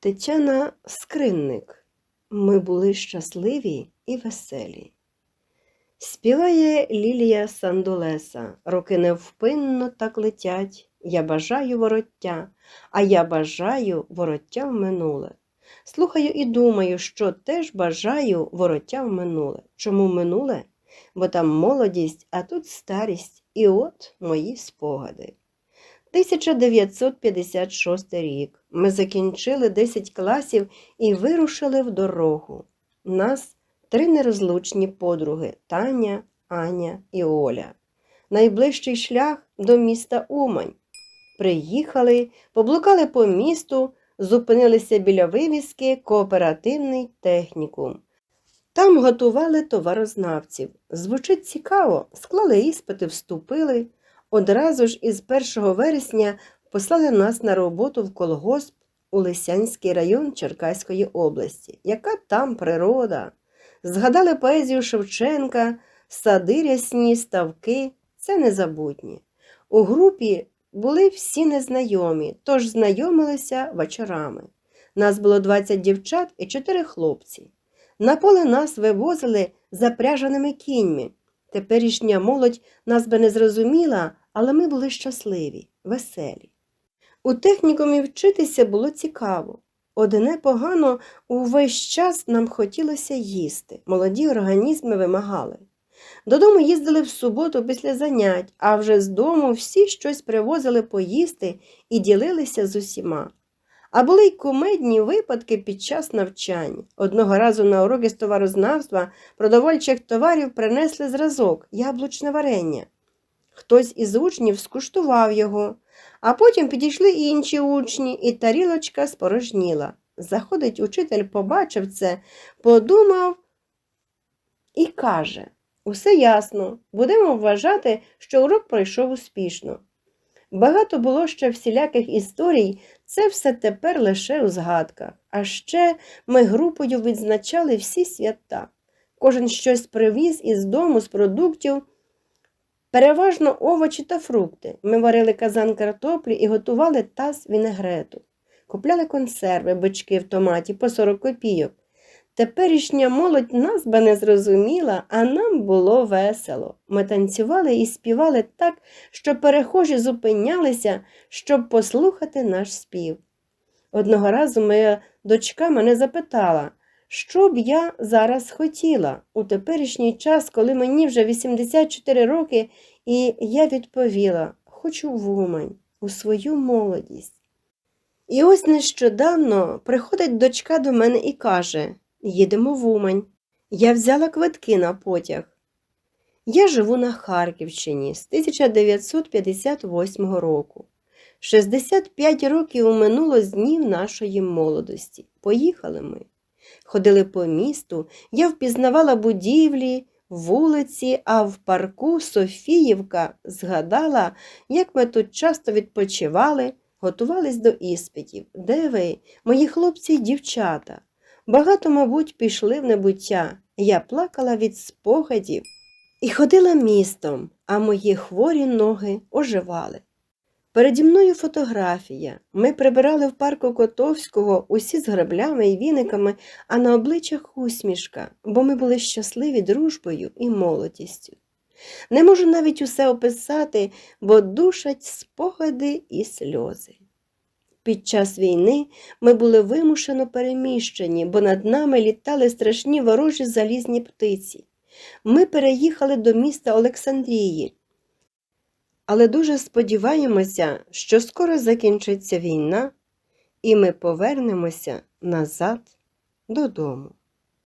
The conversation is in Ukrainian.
Тетяна Скринник. Ми були щасливі і веселі. Співає Лілія Сандулеса. Роки невпинно так летять. Я бажаю вороття, а я бажаю вороття в минуле. Слухаю і думаю, що теж бажаю вороття в минуле. Чому минуле? Бо там молодість, а тут старість. І от мої спогади. 1956 рік. Ми закінчили 10 класів і вирушили в дорогу. Нас три нерозлучні подруги Таня, Аня і Оля. Найближчий шлях до міста Умань. Приїхали, поблукали по місту, зупинилися біля вивіски Кооперативний технікум. Там готували товарознавців. Звучить цікаво, склали іспити, вступили. Одразу ж із 1 вересня послали нас на роботу в колгосп у Лисянський район Черкаської області. Яка там природа? Згадали поезію Шевченка, сади рясні, ставки це незабутні. У групі були всі незнайомі, тож знайомилися вечорами. Нас було 20 дівчат і 4 хлопці. На поле нас вивозили запряженими кіньми. Теперішня молодь нас би не зрозуміла, але ми були щасливі, веселі. У технікумі вчитися було цікаво. Одне погано увесь час нам хотілося їсти, молоді організми вимагали. Додому їздили в суботу після занять, а вже з дому всі щось привозили поїсти і ділилися з усіма. А були й кумедні випадки під час навчання. Одного разу на уроки з товарознавства продовольчих товарів принесли зразок яблучне варення. Хтось із учнів скуштував його, а потім підійшли інші учні, і тарілочка спорожніла. Заходить учитель, побачив це, подумав і каже: Усе ясно, будемо вважати, що урок пройшов успішно. Багато було ще всіляких історій, це все тепер лише у згадках. А ще ми групою відзначали всі свята. Кожен щось привіз із дому з продуктів, переважно овочі та фрукти. Ми варили казан картоплі і готували таз вінегрету. Купляли консерви, бички в томаті по 40 копійок. Теперішня молодь нас би не зрозуміла, а нам було весело. Ми танцювали і співали так, що перехожі зупинялися, щоб послухати наш спів. Одного разу моя дочка мене запитала, що б я зараз хотіла у теперішній час, коли мені вже 84 роки, і я відповіла: хочу в Умань, у свою молодість. І ось нещодавно приходить дочка до мене і каже: Їдемо в Умань. Я взяла квитки на потяг. Я живу на Харківщині з 1958 року. 65 років минуло з днів нашої молодості. Поїхали ми. Ходили по місту, я впізнавала будівлі, вулиці, а в парку Софіївка згадала, як ми тут часто відпочивали, готувались до іспитів. Де ви, мої хлопці й дівчата? Багато, мабуть, пішли в небуття. Я плакала від спогадів і ходила містом, а мої хворі ноги оживали. Переді мною фотографія. Ми прибирали в парку Котовського усі з граблями і віниками, а на обличчях усмішка, бо ми були щасливі дружбою і молодістю. Не можу навіть усе описати, бо душать спогади і сльози. Під час війни ми були вимушено переміщені, бо над нами літали страшні ворожі залізні птиці. Ми переїхали до міста Олександрії. Але дуже сподіваємося, що скоро закінчиться війна, і ми повернемося назад додому.